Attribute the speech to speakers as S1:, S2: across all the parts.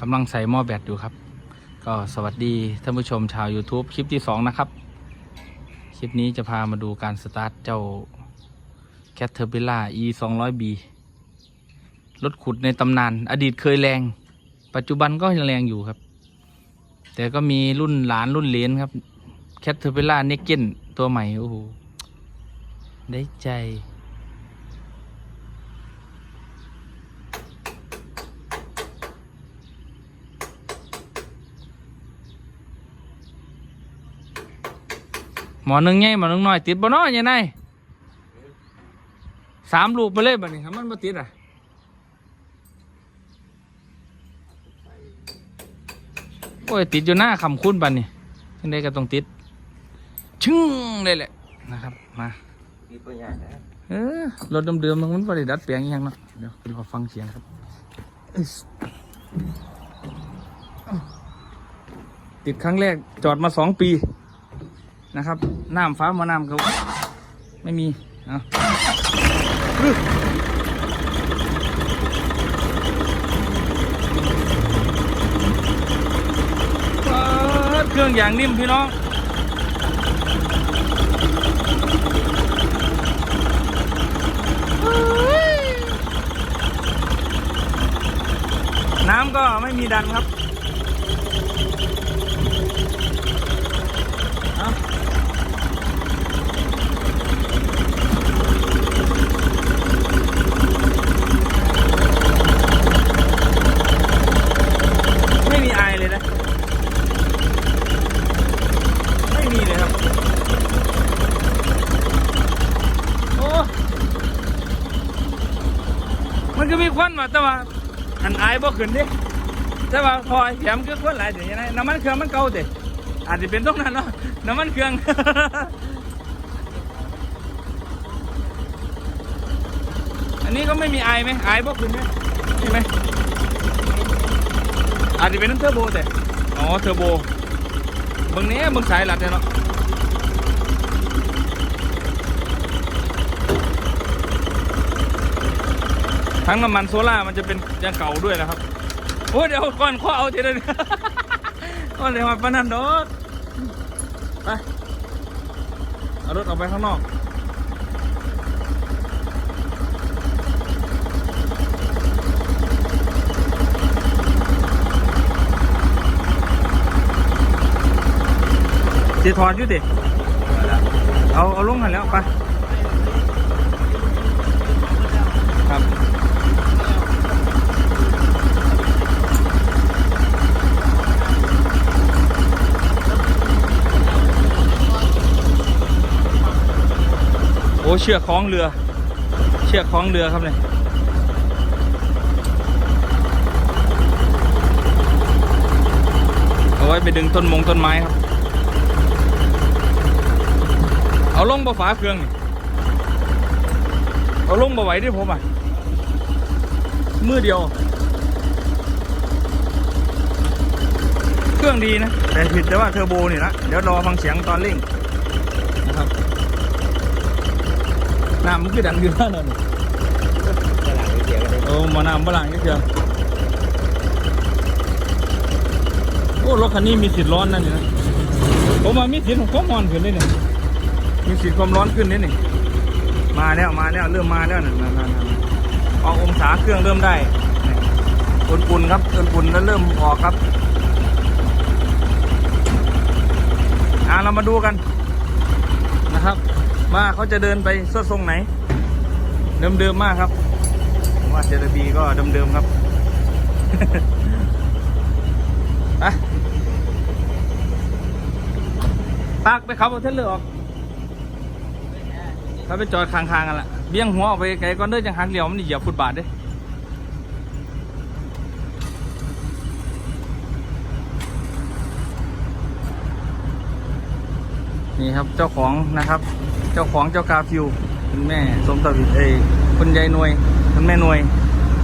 S1: กำลังใส่หม้อแบตอยู่ครับ ก็สวัสดีท่านผู้ชมชาว YouTube คลิปที่ 2 นะครับ คลิปนี้จะพามาดูการสตาร์ทเจ้า Caterpillar E 2 0 0 B รถขุดในตำนาน อดีตเคยแรง ปัจจุบันก็ยังแรงอยู่ครับ แต่ก็มีรุ่นหลานรุ่นเหลนครับ Caterpillar n e g e n ตัวใหม่ โอ้โห ได้ใจ หมอนึ่งไงหมอนึ่งน้อยติดบ่น้อยยังไงสามลูกไปเลยบัดนี้ถ้ามันบ่ติดอะโอ้ยติดอยู่หน้าคำคุ้นบัดนี้ยังไงก็ต้องติด ชึ้งเลยแหละนะครับมาเออรถเดิมๆมันบ่ได้ดัดแปลงอหยังเนาะเดี๋ยวคุณขอฟังเสียงครับ ติดครั้งแรกจอดมาสองปี นะครับน้ำฟ้ามาน้ำเขาไม่มีเอาเครื่องอย่างนิ่มพี่น้องน้ำก็ไม่มีดันครับเอาไม่มีไอายเลยนะ ไม่มีเลยครับ โอ้ มันก็มีควันมาแต่ว่าอันไอายบ่ขึ้นดิแต่ว่าพอแถมคือควันหลายเดี๋ยวยังไงน้ำมันเครื่องมันเก่าเด็อาจจะเป็นตรงนั้นเนาะน้ำมันเครื่องอันนี้ก็ไม่มีไอไหมไอายบ่ขึ้นไหมใช่ไหมอาจจะเป็นน้ำเทอร์โบแต่อ๋อเทอร์โบบิ่งนี้บิ่งสายหลัดเนี่ยเนาะ ทั้งน้ำมันโซล่ามันจะเป็นยางเก่าด้วยนะครับ โอ้เดี๋ยวก่อนข้อเอาทีเดียก่อนเดี๋ยมาปานนันดอกไปเอารถออกไปข้างนอกเจะถอดอยู่ดิเอา เอาลงหันแล้ว ไป ครับ โอ้เชือกคล้องเรือ เชือกคล้องเรือครับเนี่ยเอาไว้ไปดึงต้นมงต้นไม้ครับ เอาลงบ่ฝาเครื่องนี่เอาลงบ่ไหวที่ผมอะมือเดียว เครื่องดีนะ แต่ผิดแต่ว่าเทอร์โบนี่นะเดี๋ยวรอฟังเสียงตอนเร่ง น้ำมันคือดังอยู่นั่นน่ะ
S2: ตลาดเสียกันเลย
S1: โอ้มาน้ำบลังนิดเดียวโอ้รถคันนี้มีสิทธิ์ร้อนนั่นนี่นะผมว่ามีสิทธิ์ของความร้อนขึ้นเลยเนี่ยมีสิทธิ์ความร้อนขึ้นนี่นี่มาแล้วมาแล้วเริ่มมาแล้วนั่นนั่นนั่นออกองศาเครื่องเริ่มได้นี่อุ่นๆครับอุ่นๆแล้วเริ่มออกครับอ่าเรามาดูกันนะครับ ว่าเขาจะเดินไปสวดทรงไหน เดิมๆมากครับผมว่าเจรบีก็เดิมๆครับไปปากไปขับเอาเทนเลอร์ออกถ้าไปจอดคางๆกันละเบี้ยงหัวออกไปไกลก่อนเด้อจังหักเหลี่ยวมันเหยียบฟุตบาทเด้นี่ครับเจ้าของนะครับ เจ้าของเจ้ากาฟิวคุณแม่สมทวิตเอคุณยายนวย คุณแม่นวย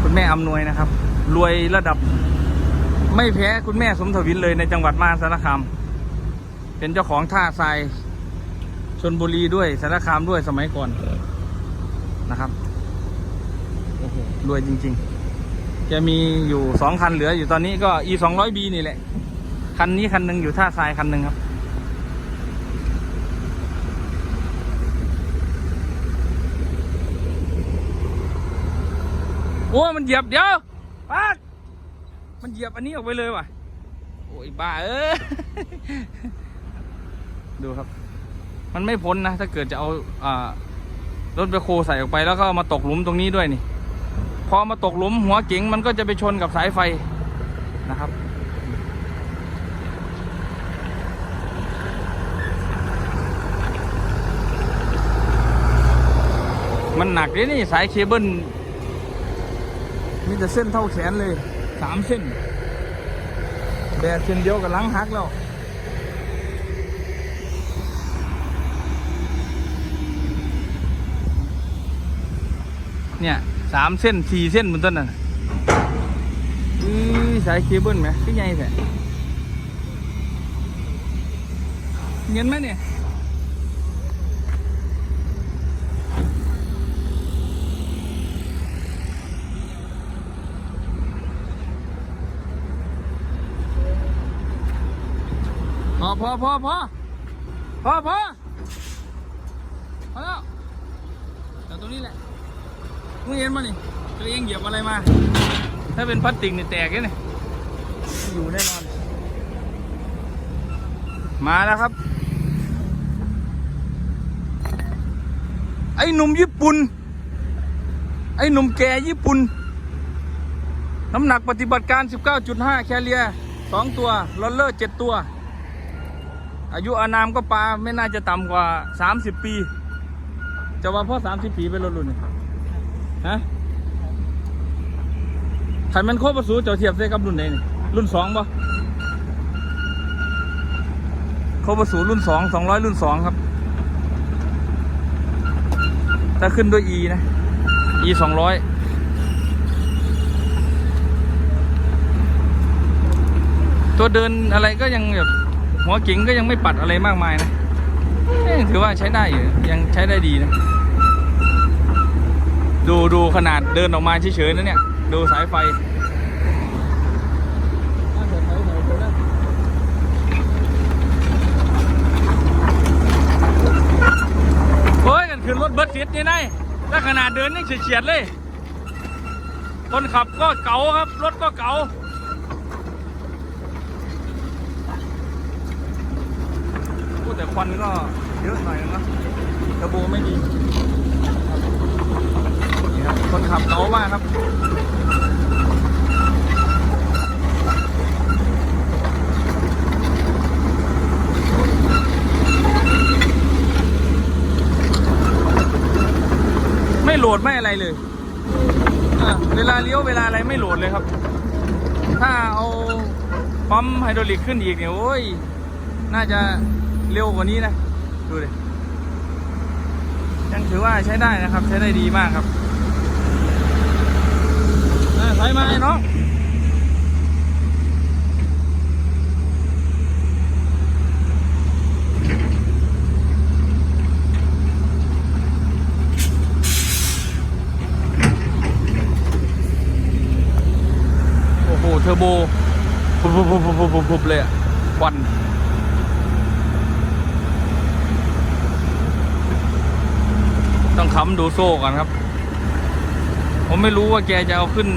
S1: คุณแม่อำนวยนะครับ รวยระดับ ไม่แพ้คุณแม่สมทวินเลยในจังหวัดมหาสารคามเป็นเจ้าของท่าทรายชนบุรีด้วยสารคามด้วยสมัยก่อนนะครับโอ้โหรวยจริง ๆ จะมีอยู่สองคันเหลืออยู่ตอนนี้ก็ e สองร้อย b นี่แหละ คันนี้คันหนึ่งอยู่ท่าทรายคันหนึ่งครับ โอ้มันเหยียบเดี๋ยวปากมันเหยียบอันนี้ออกไปเลยว่ะ โอ้ยบ้าเออดูครับ มันไม่พ้นนะถ้าเกิดจะเอาอ่ารถแบคโคใส่ออกไปแล้วก็เอามาตกหลุมตรงนี้ด้วยนี่ พอมาตกหลุมหัวเก๋งมันก็จะไปชนกับสายไฟนะครับมันหนักเลยนี่สายเคเบิล มีแต่เส้นเท่าแขนเลยสามเส้น แบกเส้นเดียวกับหลังหักแล้วเนี่ยสามเส้นสี่เส้นบนต้นน่ะอือสายเคเบิลไหมพี่ใหญ่แท้เงินไหมเนี่ย พอพอพอพอพอพอพอแล้วแต่ตรงนี้แหละมึงเห็นมานี่ตัวเองเหยียบอะไรมา ถ้าเป็นพลาสติกนี่แตกเลยนี่อยู่แน่นอน มาแล้วครับ ไอ้หนุ่มญี่ปุ่น ไอ้หนุ่มแก่ญี่ปุ่น น้ำหนักปฏิบัติการ 19.5 แคเรียสองตัวลอลเลอร์ 7 ตัว อายุอานามก็ปลาไม่น่าจะต่ำกว่า 30 ปี จะว่าพ่อ30 ปีเป็นรถรุ่นนี่ฮะขันมันโคบประสูเจ้าเทียบได้กับรุ่นไหนนี่รุ่นสองปะโคบประสูรุ่นสองสองร้อยรุ่นสองครับถ้าขึ้นด้วย E นะ E สองร้อยตัวเดินอะไรก็ยังแบบ หัวเก๋งก็ยังไม่ปัดอะไรมากมายนะถือว่าใช้ได้อยู่ยังใช้ได้ดีนะ ดูดูขนาดเดินออกมาเฉยๆนะเนี่ย ดูสายไฟเฮ้ยกันขึ้นรถเบิร์ดฟิตนี่ไงถ้าขนาดเดินนี่เฉียดๆเลย คนขับก็เก๋าครับ รถก็เก๋าพูด แต่ควันก็เยอะหน่อยนะเทอร์โบไม่ดีนี่ครับคนขับเก๋ามากครับไม่โหลดไม่อะไรเลยเวลาเลี้ยวเวลาอะไรไม่โหลดเลยครับ ถ้าเอาปั๊มไฮดรอลิกขึ้นอีกเนี่ยโอ้ย น่าจะ เร็วกว่านี้นะ ดูดิยังถือว่าใช้ได้นะครับ ใช้ได้ดีมากครับอะถอยมาไอ้น้องโอ้โห เทอร์โบ ปุ๊บปุ๊บปุ๊บปุ๊บปุ๊บเลยอะควัน ต้อง ค้ำดูโซ่ก่อนครับ ผมไม่รู้ว่าแกจะเอาขึ้น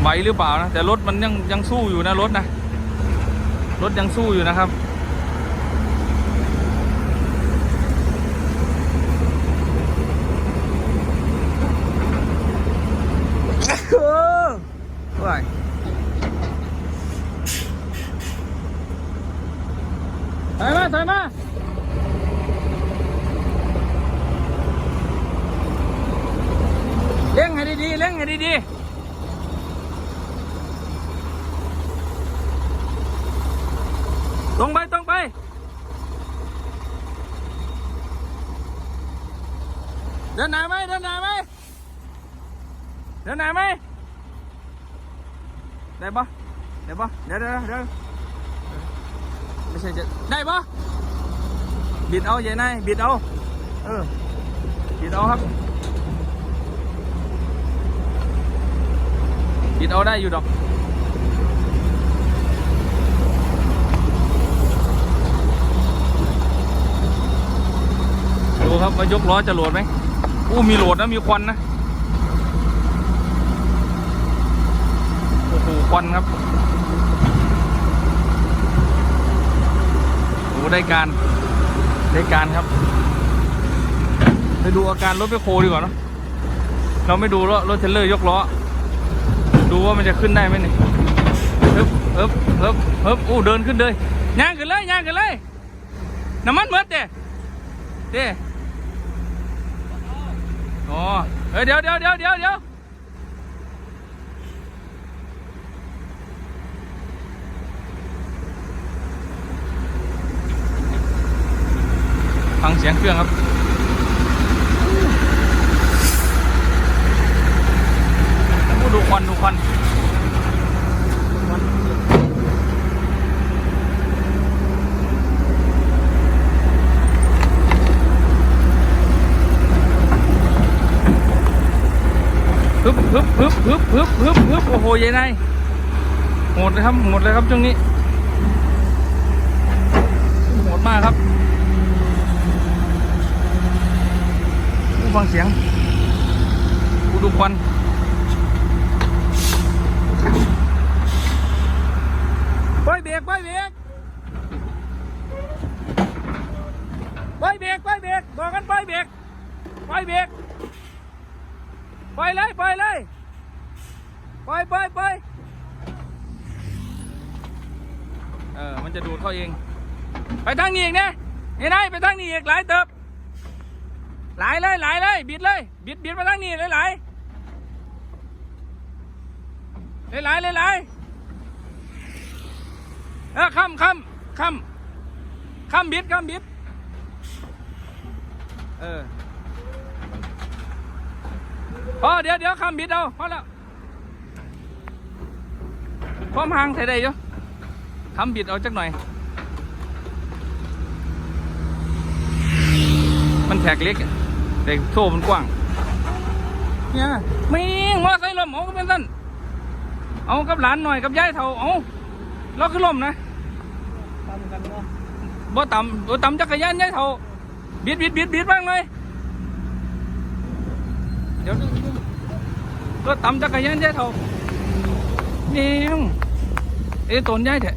S1: ไหวหรือเปล่านะ แต่รถมันยังยังสู้อยู่นะรถนะ รถยังสู้อยู่นะครับเออไหวถอยมาถอยมา เล่งให้ ดีๆตรงไปตรงไป เดินหนาไหมเดินหนาไหมเดินหนาไหมได้ปะได้ปะเดี๋ยวเดี๋ยวเดี๋ยวไม่ใช่จะได้ปะบิดเอาใหญ่นายบิดเอา เออ บิดเอาครับ บิดเอาได้อยู่ดอกดูครับว่ายกล้อจะโหลดไหมอู้มีโหลดนะมีควันนะโอ้โหควันครับโอ้ได้การได้การครับไปดูอาการรถไปโคดีกว่าเนะเราไม่ดูรถรถเทรลเลอร์ยกล้อ ดูว่ามันจะขึ้นได้ไหมนี่เฮึบเฮึบเฮึบเฮึบอู้เดินขึ้นเลยย่างขึ้นเลยย่างขึ้นเลยน้ำมันเบิดเด้เด้อ๋อเอ้ยเดี๋ยวเดี๋ยวเดี๋ยวเดี๋ยวเดี๋ยวฟังเสียงเครื่องครับ โอ้ดู ควันดูควันฮึบฮึบฮึบฮึบฮึบฮึบฮึบโอ้โหยายนายโหดเลยครับโหดเลยครับช่วงนี้โหดมากครับกูฟังเสียงอู้ดูควัน ปล่อยเบรกปล่อยเบรกปล่อยเบรกปล่อยเบรกบอกกันปล่อยเบรกปล่อยเบรกปล่อยเลยปล่อยเลยปล่อยปล่อยปล่อยเออ มันจะดูดเข้าเอง ไปทางนี้อีกนะเห็นไหมไปทางนี้อีกหลายเติบหลายเลยหลายเลย บิดเลย บิดบิดไปทางนี้หลายหลาย หลายหลายหลยเออคำคำคำคำบิดคำบิดเออพอเดี๋ยวเดี๋ยวคำบิดเอาพอแล้วพร้อมห่างใส่ได้อยู่คำบิดเอาจักหน่อย มันแท็กเล็กแต่โซ่มันกว้างเนี่ยไม่งมอไซค์ลมเอาก็เป็นสั้น เอากับหลานหน่อยกับยายเท่าเอาเราขึ้นลมนะ
S2: ทำกันเนาะ
S1: บ่ต่ำบ่ต่ำจักรยานยายเท่าบิดบิดบิดบิดบ้างเลยเดี๋ยวรถต่ำจักรยานยายเท่าเนี่ยเอ้ยตนยายแท้